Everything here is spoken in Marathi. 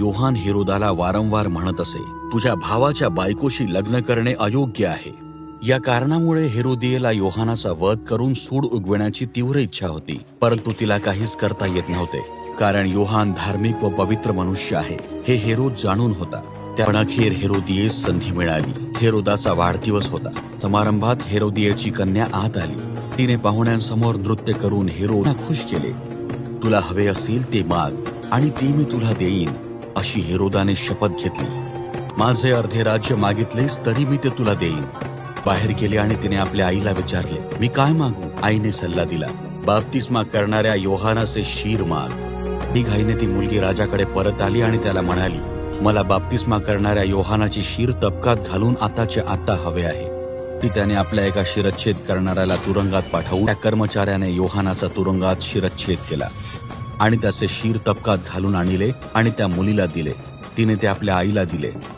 योहान हेरोदाला वारंवार म्हणत असे तुझ्या भावाच्या बायकोशी लग्न करणे अयोग्य आहे. या कारणामुळे हेरोदियेला योहानाचा वध करून सूड उगविण्याची तीव्र इच्छा होती परंतु तिला काहीच करता येत नव्हते कारण योहान धार्मिक व पवित्र मनुष्य आहे हे हेरोद जाणून होता. त्या अखेर हेरोदियेस संधी मिळाली. हेरोदाचा वाढदिवस होता. समारंभात हेरोदियेची कन्या आत आली. तिने पाहुण्यांसमोर नृत्य करून हेरोना खुश केले तुला हवे असेल ते माग आणि ते मी तुला देईन. अशी हेरोदाने शपथ घेतली. माझे अर्धे राज्य मागितलेस तरी मी ते तुला देईन. बाहेर गेले आणि तिने आपल्या आईला विचारले मी काय मागू? आईने सल्ला दिला बाप्तिस्मा करणाऱ्या योहानाचे शीर माग. ही घाईने ती मुलगी राजाकडे परत आली आणि त्याला म्हणाली मला बाप्तिस्मा करणाऱ्या योहानाची शीर तबकात घालून आताचे आता हवे आहे. ती त्याने आपल्या एका शिरच्छेद करणाऱ्याला तुरुंगात पाठवून त्या कर्मचाऱ्याने योहानाचा तुरुंगात शिरच्छेद केला. आणि त्याचे शिर तबकात घालून आणले आणि त्या मुलीला दिले. तिने ते आपल्या आईला दिले.